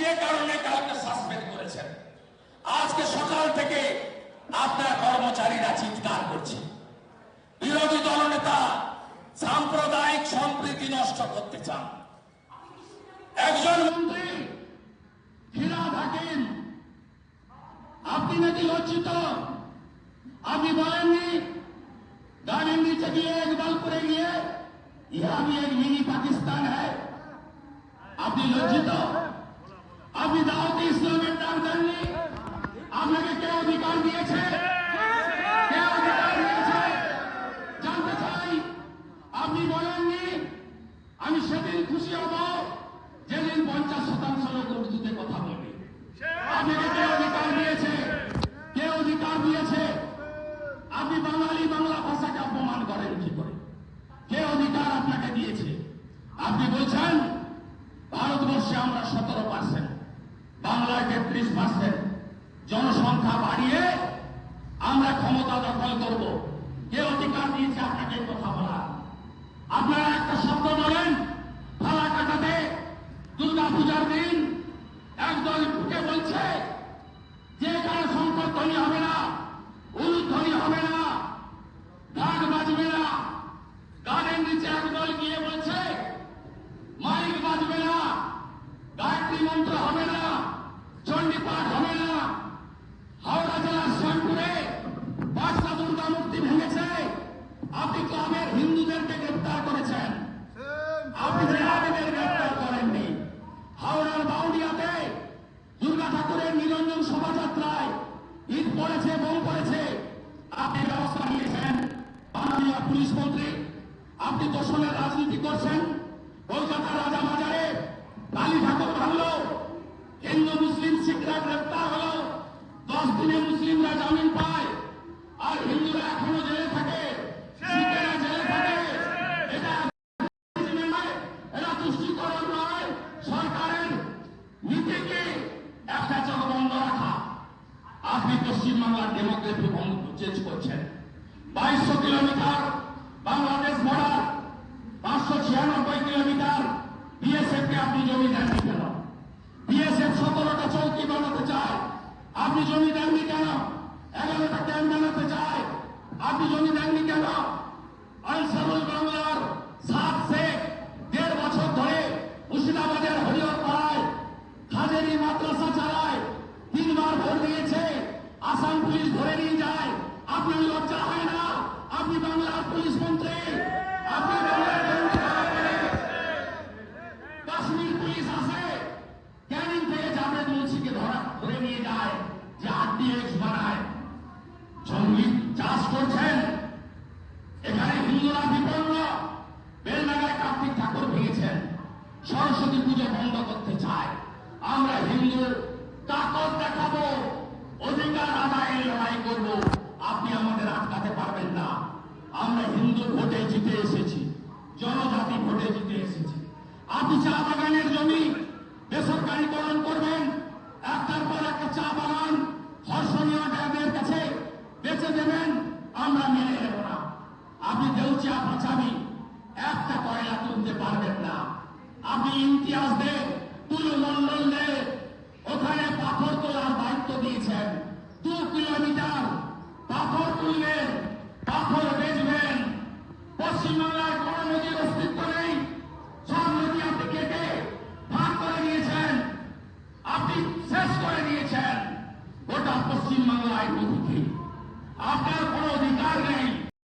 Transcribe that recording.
যে কারণে কাউকে সাসপেন্ড করেছেন আজকে সকাল থেকে আপনার কর্মচারীরা চিৎকার করছে বিরোধী দলনেতা সাম্প্রদায়িক সম্প্রীতি নষ্ট করতে চান একজন মন্ত্রী ফিরাদ হাকিম আপনি নাকি লজ্জিত আপনি বলেননি গাড়ির নিচে গিয়ে একবার করে গিয়ে ইহা भी एक मिनी पाकिस्तान है আপনি লজ্জিত আপনি দাওয়াতে ইসলামের নাম দেননি আপনাকে কে অধিকার দিয়েছে? কে অধিকার দিয়েছে? জানতে চাই, আপনি বলেননি আমি সেদিন খুশি হব যেদিন পঞ্চাশ শতাংশ লোক উর্দুতে কথা বলবে। আপনাকে কে অধিকার দিয়েছে? কে অধিকার দিয়েছে? আপনি বাঙালি, বাংলা ভাষাকে অপমান করেন কি করে? কে অধিকার আপনাকে দিয়েছে? আপনি বলছেন, ভারতবর্ষে আমরা সতেরো পার্সেন্ট তেত্রিশ পার্সেন্ট জনসংখ্যা বাড়িয়ে আমরা ক্ষমতা দখল করব। কে অধিকার দিয়েছে আপনাকে কথা বলা আপনারা একটা শব্দ বলেন ফালা কাটাতে দুর্গা পূজার দিন একদল ঢুকে বলছে যে এখানে সংকটধ্বনি হবে না উলুধ্বনি হবে না ঢাক বাজবে না গানের নিচে একদল গিয়ে বলছে মাইক বাজবে না গায়ত্রী মন্ত্র হবে না চণ্ডী পাঠ হবে না হাওড়া জেলার শ্যামপুরে পাঁচটা দুর্গা মূর্তি ভেঙেছে আপনি হিন্দুদেরকে গ্রেপ্তার করেছেন। আপনি জেহাদিদের গ্রেপ্তার করেননি। হাওড়ার বাউডিয়াতে দুর্গা ঠাকুরের নিরঞ্জন শোভাযাত্রায় ঈদ পড়েছে বোম পড়েছে। আপনি ব্যবস্থা নিয়েছেন। মাননীয় পুলিশ মন্ত্রী আপনি দোষণের রাজনীতি করছেন। কলকাতা রাজা বাজারে কালী ঠাকুর ভাঙলো। হিন্দু মুসলিম শিখরা গ্রেপ্তার হলো। দশ দিনে মুসলিমরা জামিন পায়। নীতিকে একটা চোখ বন্ধ রাখা। আপনি পশ্চিমবাংলার ডেমোক্রেসি চেঞ্জ করছেন। বাইশশো কিলোমিটার বাংলাদেশ বর্ডার পাঁচশো ছিয়ানব্বই কিলোমিটার বিএসএফ কে আপনি জমি দেননি কেন? বিএসএফ সতেরোটা চৌকি বানাতে চায়। আপনি জমি দেননি কেন এগারোটা ক্যাম্প বানাতে চায় আপনি জমি দেননি কেন আনসারুল বাংলার সাত শেখ দেড় বছর ধরে মুর্শিদাবাদের হরিহর পাড়ায় হাজারি মাদ্রাসা চালায় তিনবার ভোট দিয়েছে আসাম পুলিশ ধরে নিয়ে যায় আপনার লজ্জা হয় না আপনি বাংলার পুলিশ মন্ত্রী, আপনি বাংলার। কাশ্মীর পুলিশ আসে ক্যানিং থেকে জাভেদ মুন্সিকে ধরা, ধরে নিয়ে যায় যে আরডিএক্স বানায়। জঙ্গি চাষ করছেন। এখানে হিন্দুরা বিপন্ন। বেলনাগায় কার্তিক ঠাকুর ভেঙেছেন। সরস্বতী পুজো বন্ধ করতে চায়। আমরা হিন্দু তাকত দেখাবো, অধিকার আদায়ের লড়াই করব। আপনি আমাদের ভোটে জিতে এসেছি, জনজাতি ভোটে জিতে এসেছি। আপনি চা বাগানের জমি বেসরকারীকরণ করবেন একটার পর একটা চা বাগান হর্ষণীয় ড্যামের কাছে বেঁচে দেবেন, আমরা মেনে নেব না। আপনি দেউচিয়া পাচামি একটা কয়লা তুলতে পারবেন না। আপনি ইতিহাস দেন তুলু মন্ডল দেন ওখানে পাথর তোলার দায়িত্ব দিয়েছেন। দু কিলোমিটার পাথর বেচবেন পশ্চিমবাংলায় কোন নদীর অস্তিত্ব নেই। সব নদী আপনি কেটে ভাগ করে দিয়েছেন আপনি শেষ করে দিয়েছেন গোটা পশ্চিমবাংলায় নদীকে। আপনার